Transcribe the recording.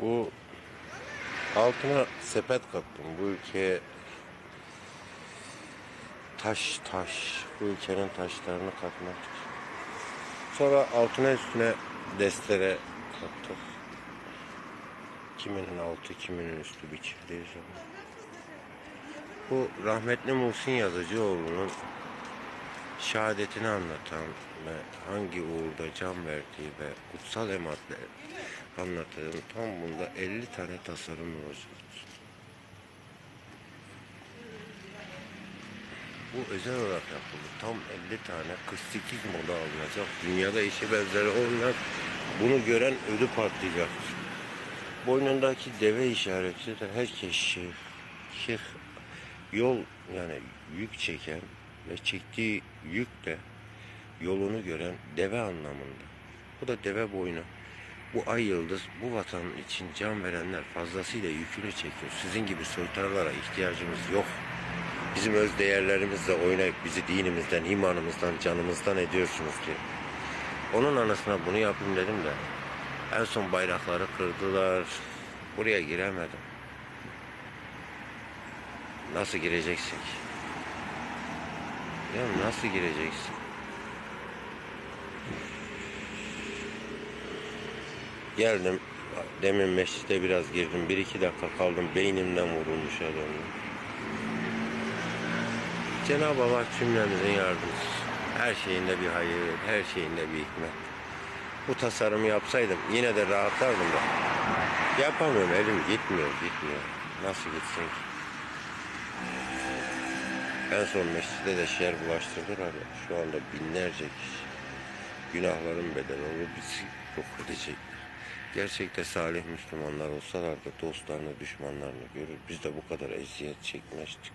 Bu altına sepet kattım. Bu ülkeye taş taş bu ülkenin taşlarını katmak. Sonra altına üstüne destere kattık. Kiminin altı, kiminin üstü biçildiği zaman. Bu rahmetli Muhsin Yazıcıoğlu'nun şehadetini anlatan ve hangi uğurda can verdiği ve kutsal ematları anlattığım tam bunda 50 tane tasarım olacaktır. Bu özel olarak yapıldı. Tam 50 tane 48 moda alınacak. Dünyada eşi benzeri olmayan bunu gören ödü patlayacaktır. Boynundaki deve işareti de herkes şey, şey yol yani yük çeken ve çektiği yük de yolunu gören deve anlamında. Bu da deve boynu. Bu ay yıldız bu vatan için can verenler fazlasıyla yükünü çekiyor. Sizin gibi soytarılara ihtiyacımız yok. Bizim öz değerlerimizle oynayıp bizi dinimizden, imanımızdan, canımızdan ediyorsunuz ki. Onun anısına bunu yapayım dedim de en son bayrakları kırdılar. Buraya giremedim. Nasıl gireceksin ki? Ya nasıl gireceksin? Geldim. Demin mescide biraz girdim. Bir iki dakika kaldım. Beynimden vurulmuş adam. Cenab-ı Allah cümlemizin yardımcısı. Her şeyinde bir hayır, her şeyinde bir hikmet. Bu tasarımı yapsaydım yine de rahatlardım da. Yapamıyorum, elim gitmiyor, gitmiyor. Nasıl gitsin ki? En son mescide de şer bulaştırdılar ya. Şu anda binlerce kişi. Günahların bedeli olur bizi yok edecekler. Gerçekte salih Müslümanlar olsalar da dostlarını, düşmanlarını görür. Biz de bu kadar eziyet çekmezdik.